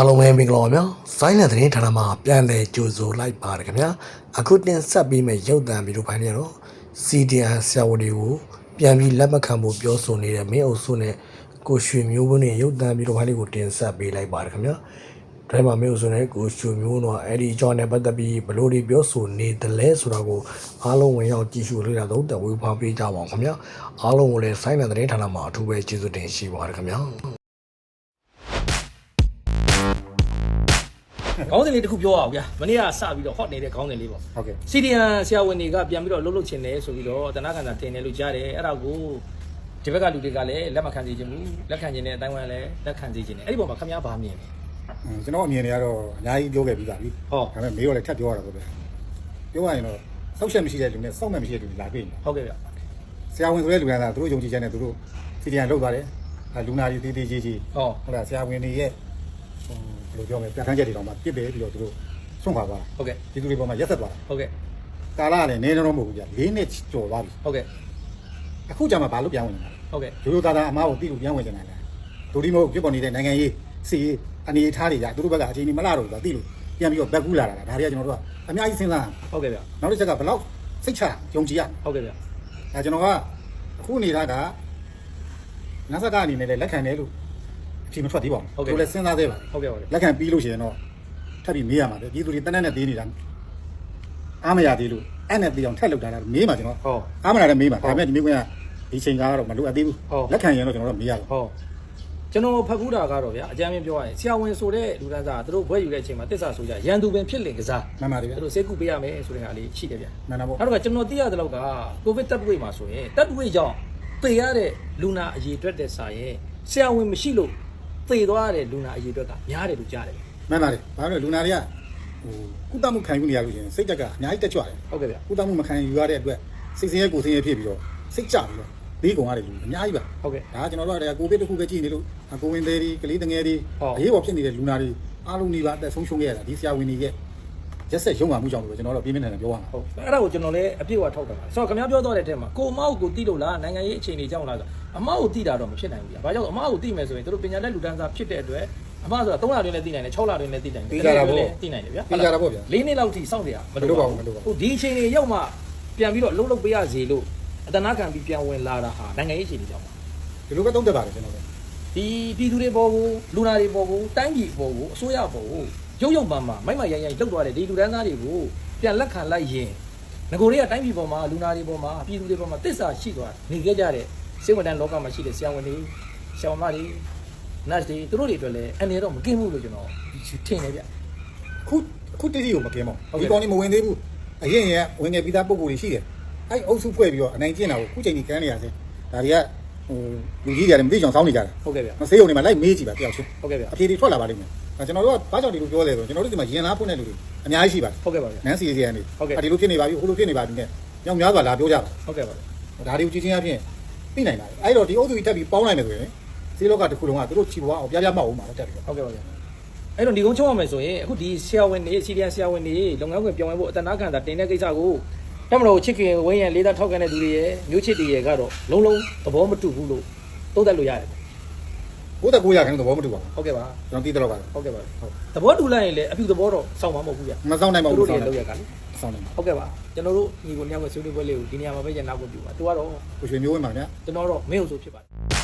အားလုံးပဲမင်္ဂလာပါဗျာ။ဆိုင်းတဲ့သတင်းဌာနမှာပြန်လည်ကြိုဆိုလိုက်ပါတယ်ခင်ဗျာ။အခုတင်ဆက်ပြီးမဲ့ရုပ်သံဗီဒီယိုဖိုင်တွေကတော့ CDN ဆရာဝန်တွေကိုပြန်ပြီးလက်မခံဖို့ပြောဆိုနေတဲ့မင်းအုပ်စုနဲ့ကိုရွှေမျိုးဝင်းနဲ့ရုပ်သံဗီဒီယိုဖိုင်လေးကိုတင်ဆက်ပေးလိုက်ပါတယ်ခင်ဗျာ။ဒါမှမဟုတ်ဆိုရင်ကိုရွှေမျိုးတော့အဲ့ဒီအကြောင်းနဲ့ပတ်သက်ပြီးဘလို့ဒီပြောဆိုနေတယ်လဲဆိုတာကိုအားလုံးဝင်ရောက်ကြည့်ရှုလို့ရတော့တဝေဖာပေးကြပါအောင်ခင်ဗျာ။အားလုံးကိုလည်းဆိုင်းတဲ့သတင်းဌာနမှာအထူးပဲကျေးဇူးတင်ရှိပါတယ်ခင်ဗျာ။ ခေါင်းစဉ်လေးတစ်ခုပြောအောင်ဗျာမနေ့ကစပြီးတော့ hot နေတဲ့ခေါင်းစဉ်လေးပေါ့ဟုတ်ကဲ့စီဒီယန်ဆရာဝန်တွေကပြန်ပြီးတော့လှုပ်လှုပ်ချင်တယ်ဆိုပြီးတော့တနခါသာတင်တယ်လို့ကြားတယ်အဲ့ဒါကိုဒီဘက်ကလူတွေကလည်းလက်မခံစေချင်ဘူးလက်ခံချင်တဲ့အတိုင်းဝိုင်းလည်းလက်ခံစေချင်တယ်အဲ့ဒီပုံမှာခင်ဗျားဗာမြင်လဲအင်းကျွန်တော်အမြင်တွေကတော့အများကြီးပြောခဲ့ပြီးပါပြီဟုတ်ဒါပေမဲ့မေးတော့လည်းထပ်ပြောရတာပေါ့ဗျာပြောရရင်တော့စောက်ချက်မရှိတဲ့လူနဲ့စောက်မဲ့မရှိတဲ့လူလာတွေ့နေဟုတ်ကဲ့ဗျဆရာဝန်ဆိုတဲ့လူကသာသူတို့ယုံကြည်ချက်နဲ့သူတို့စီဒီယန်လောက်ပါတယ်အဲလူနာတွေတေးတေးကြီးကြီးဟောဟုတ်လားဆရာဝန်တွေရဲ့ဟိုဘယ် လိုပြောမလဲပြဋ္ဌာန်းချက်တွေတောင်မှပြစ်တယ်ပြီးတော့သူတို့ဆုံးခွာသွားတာဟုတ်ကဲ့ဒီသူတွေပေါ်မှာရက်ဆက်သွားတာဟုတ်ကဲ့ကာလကလည်းနည်းနည်းတော့မဟုတ်ဘူးဗျာ၄နှစ်ကျော်သွားပြီဟုတ်ကဲ့အခုကြာမှဘာလို့ပြန်ဝင်နေတာလဲဟုတ်ကဲ့ရိုးရိုးသားသားအမားကိုတိလို့ပြန်ဝင်နေတာလဲဒိုဒီမဟုတ်ပြစ်ပေါ်နေတဲ့နိုင်ငံရေးစီရေးအနေအထားတွေကြာသူတို့ဘက်ကအချိန်ကြီးမလာတော့ဘူးဗျာတိလို့ပြန်ပြီးတော့ဘက်ကူးလာတာဒါတွေကကျွန်တော်တို့ကအများကြီးစဉ်းစားဟုတ်ကဲ့ဗျနောက်တစ်ချက်ကဘယ်လောက်စိတ်ချယုံကြည်ရဟုတ်ကဲ့ဗျအဲကျွန်တော်ကအခုနေတာကနတ်စကအနေနဲ့လည်းလက်ခံတယ်လို့ အချိန်မထွက်သေးပါဘူးတို့လည်းစဉ်းစားသေးပါဟုတ်ကဲ့ဟုတ်ကဲ့လက်ခံပြီးလို့ရှိရင်တော့ထပ်ပြီးမေးရမှာပဲပြည်သူတွေတနက်နဲ့သေးနေတာအားမရသေးလို့အဲ့နဲ့သေးအောင်ထက်လောက်တာလားမေးမှာကျွန်တော်ဟောအားမရလည်းမေးမှာဒါပေမဲ့ဒီမေးခွန်းကဒီချိန်ကတော့မလိုအပ်သေးဘူးဟုတ်လက်ခံရင်တော့ကျွန်တော်တို့မေးရတော့ဟောကျွန်တော်ဖတ်ကူးတာကတော့ဗျာအကြမ်းမြင်ပြောရရင်ဆရာဝန်ဆိုတဲ့လူတန်းစားကသူတို့ဘွဲယူတဲ့အချိန်မှာတစ္ဆာဆိုကြရန်သူပင်ဖြစ်လင်ကစားမှန်ပါတယ်ဗျာသူတို့စေကူပေးရမယ်ဆိုတဲ့ဟာလေးရှိတယ်ဗျာမှန်တာပေါ့နောက်တော့ကျွန်တော်သိရတဲ့လောက်ကကိုဗစ်တပ်တွေမှာဆိုရင်တပ်တွေကြောင့်သေရတဲ့လူနာအရေအတွက်တဲ့စာရင်ဆရာဝန်မရှိလို့ သေသွားတဲ့လူနာအရေအတွက်ကများတယ်လို့ကြားတယ်မှန်ပါတယ်ဘာလို့လဲလူနာတွေကဟိုကုသမှုခံယူနေရလို့ရှိရင်စိတ်တက်ကအများကြီးတက်ကြွတယ်ဟုတ်ကဲ့ဗျကုသမှုမခံယူရတဲ့အတွက်စိတ်ဆင်းရဲကိုယ်ဆင်းရဲဖြစ်ပြီးတော့စိတ်ကြပြီးတော့ဘေးကုံရတယ်လူအများကြီးပါဟုတ်ကဲ့ဒါကကျွန်တော်တို့ကကိုဗစ်တစ်ခုပဲကြည့်နေလို့အကိုဝင်သေးတွေကလေးတငယ်တွေဟုတ်အရေးပေါ်ဖြစ်နေတဲ့လူနာတွေအားလုံးဒီပါအသက်ဆုံးရှုံးခဲ့ရတာဒီဆရာဝန်တွေရဲ့ ရက်ဆက်ရုံးမှမှုကြောင့်လို့ပဲကျွန်တော်တို့ပြင်းပြင်းထန်ထန်ပြောရမှာဟုတ်အဲ့ဒါကိုကျွန်တော်လည်းအပြည့်အဝထောက်တယ်ပါဆိုတော့ခင်ဗျားပြောတော့တဲ့အထက်မှာကိုမောက်ကိုတိလို့လားနိုင်ငံရေးအခြေအနေကြောင့်လားဆိုအမောက်ကိုတိတာတော့မဖြစ်နိုင်ဘူးဗျာဘာကြောင့်အမောက်ကိုတိမယ်ဆိုရင်တို့ပညာတတ်လူတန်းစားဖြစ်တဲ့အတွက်အမဆိုတာ3လတွင်းလည်းတိနိုင်တယ်6လတွင်းလည်းတိနိုင်တယ်သိကြတာပေါ့တိနိုင်တယ်ဗျာသိကြတာပေါ့ဗျာ၄နှစ်လောက်ထိစောင့်ကြရမလိုပါဘူးမလိုပါဘူးဟိုဒီအချိန်တွေရောက်မှပြန်ပြီးတော့လှုပ်လှုပ်ပေးရစီလို့အတနာခံပြီးပြန်ဝင်လာတာဟာနိုင်ငံရေးအခြေအနေကြောင့်ပါဒီလိုပဲသုံးသက်ပါတယ်ကျွန်တော်တို့ဒီပြည်သူတွေပေါ်ကိုလူနာတွေပေါ်ကိုတိုင်းပြည်ပေါ်ကိုအစိုးရပေါ်ကို ရုပ်ရုပ်ပန်းပန်းမိုက်မိုက်ရိုင်းရိုင်းလှုပ်သွားတဲ့ဒီလူတန်းသားတွေကိုပြန်လက်ခံလိုက်ရင်ငကိုတွေကတိုင်းပြည်ပေါ်မှာလူနာတွေပေါ်မှာပြည်သူတွေပေါ်မှာတစ္ဆာရှိသွားနေခဲ့ကြတဲ့စေဝန်တန်းလောကမှာရှိတဲ့ဆရာဝန်တွေဆရာမတွေနတ်တွေသူတို့တွေအတွက်လည်းအနေတော့မကင်းဘူးလို့ကျွန်တော်ထင်တယ်ဗျခုခုတိတိကိုမကင်းပါဟုတ်ဘူးကဲ့ဒီကောင်လေးမဝင်သေးဘူးအရင်ကဝင်ငယ်ပြီးသားပုံကိုယ်တွေရှိတယ်အဲ့အုပ်စုဖွဲ့ပြီးတော့အနိုင်ကျင့်တာကိုခုချိန်ကြီးကမ်းနေရစေဒါတွေကဟိုလူကြီးတွေကလည်းမသိချောင်စောင်းနေကြတာဟုတ်ကဲ့ဗျမဆေးရုံတွေမှာလိုက်မေးကြည့်ပါတယောက်ချင်းဟုတ်ကဲ့ဗျအဖြေတွေထွက်လာပါလိမ့်မယ် အဲကျွန်တော်တို့ကဘာကြောင့်ဒီလိုပြောလဲဆိုတော့ကျွန်တော်တို့ဒီမှာရင်လားဖွင့်တဲ့လူတွေအများကြီးရှိပါတယ်ဟုတ်ကဲ့ပါဗျနန်းစီစီရန်တွေဟုတ်ကဲ့ဒီလိုဖြစ်နေပါပြီဟိုလိုဖြစ်နေပါပြီနဲ့ညောင်များစွာလာပြောကြပါဟုတ်ကဲ့ပါဗျဒါတွေကိုကြည့်ချင်းအပြင်သိနိုင်ပါတယ်အဲ့တော့ဒီအုပ်စုကြီးတက်ပြီးပေါင်းလိုက်မယ်ဆိုရင်ဈေးလောကတစ်ခုလုံးကသူတို့ချီပွားအောင်ပြပြမောက်အောင်ပါတော့တက်ပြီးတော့ဟုတ်ကဲ့ပါဗျအဲ့တော့ဒီကုန်းချုံးရမယ်ဆိုရင်အခုဒီဆရာဝန်တွေစီဒီယန်ဆရာဝန်တွေလုပ်ငန်းခွင်ပြောင်းလဲဖို့အတနာခံတာတင်တဲ့ကိစ္စကိုတမတော်ချစ်ခင်ဝင်းရံလေးသားထောက်ခံတဲ့သူတွေရဲ့မျိုးချစ်တွေရဲ့ကတော့လုံးလုံးသဘောမတူဘူးလို့သုံးသပ်လို့ရတယ် 69ရာခိုင်နှုန်းသဘောမတူပါဘူးဟုတ်ကဲ့ပါကျွန်တော်သိတယ်တော့ပါဟုတ်ကဲ့ပါသဘောတူလိုက်ရင်လည်းအပြုသဘောတော့စောင့်မှာမဟုတ်ဘူးဗျမဆောင်နိုင်ပါသူဘူးတို့တွေဆောင်လောက်နိုင်ရကလေဆောင်နိုင်ပါဟုတ်ကဲ့ပါကျွန်တော်တို့ညီကိုညောင်ကဆွေးနွေးပွဲလေးကိုဒီနေရာမှာပဲရနောက်ကိုပြပါသူကတော့ကိုရွှေမျိုးဝင်ပါဗျာကျွန်တော်တော့မင်းဟုတ်ဆိုဖြစ်ပါတယ်